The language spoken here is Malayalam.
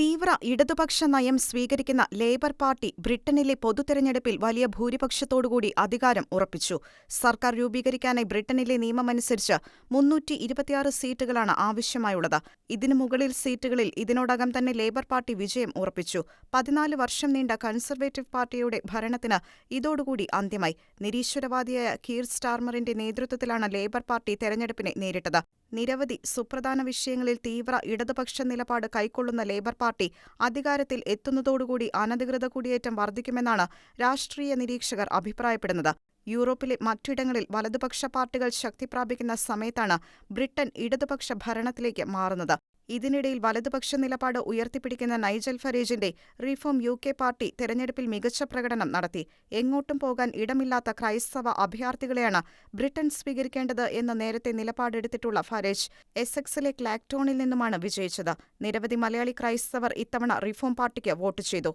തീവ്ര ഇടതുപക്ഷ നയം സ്വീകരിക്കുന്ന ലേബർ പാർട്ടി ബ്രിട്ടനിലെ പൊതുതെരഞ്ഞെടുപ്പിൽ വലിയ ഭൂരിപക്ഷത്തോടുകൂടി അധികാരം ഉറപ്പിച്ചു. സർക്കാർ രൂപീകരിക്കാനായി ബ്രിട്ടനിലെ നിയമമനുസരിച്ച് മുന്നൂറ്റി ഇരുപത്തിയാറ് സീറ്റുകളാണ് ആവശ്യമായുള്ളത്. ഇതിനു മുകളിൽ സീറ്റുകളിൽ ഇതിനോടകം തന്നെ ലേബർ പാർട്ടി വിജയം ഉറപ്പിച്ചു. പതിനാല് വർഷം നീണ്ട കൺസർവേറ്റീവ് പാർട്ടിയുടെ ഭരണത്തിന് ഇതോടുകൂടി അന്ത്യമായി. നിരീശ്വരവാദിയായ കീർ സ്റ്റാർമറിന്റെ നേതൃത്വത്തിലാണ് ലേബർ പാർട്ടി തെരഞ്ഞെടുപ്പിനെ നേരിട്ടത്. നിരവധി സുപ്രധാന വിഷയങ്ങളിൽ തീവ്ര ഇടതുപക്ഷ നിലപാട് കൈക്കൊള്ളുന്ന ലേബർ പാർട്ടി അധികാരത്തിൽ എത്തുന്നതോടുകൂടി അനധികൃത കുടിയേറ്റം വർദ്ധിക്കുമെന്നാണ് രാഷ്ട്രീയ നിരീക്ഷകർ അഭിപ്രായപ്പെടുന്നത്. യൂറോപ്പിലെ മറ്റിടങ്ങളിൽ വലതുപക്ഷ പാർട്ടികൾ ശക്തിപ്രാപിക്കുന്ന സമയത്താണ് ബ്രിട്ടൻ ഇടതുപക്ഷ ഭരണത്തിലേക്ക് മാറുന്നത്. ഇതിനിടയിൽ വലതുപക്ഷ നിലപാട് ഉയർത്തിപ്പിടിക്കുന്ന നൈജൽ ഫരേജിന്റെ റീഫോം യുകെ പാർട്ടി തെരഞ്ഞെടുപ്പിൽ മികച്ച പ്രകടനം നടത്തി. എങ്ങോട്ടും പോകാൻ ഇടമില്ലാത്ത ക്രൈസ്തവ അഭയാർത്ഥികളെയാണ് ബ്രിട്ടൻ സ്വീകരിക്കേണ്ടത് എന്ന് നേരത്തെ നിലപാടെടുത്തിട്ടുള്ള ഫരേജ് എസെക്സിലെ ക്ലാക്ടോണിൽ നിന്നുമാണ് വിജയിച്ചത്. നിരവധി മലയാളി ക്രൈസ്തവർ ഇത്തവണ റിഫോം പാർട്ടിക്ക് വോട്ട് ചെയ്തു.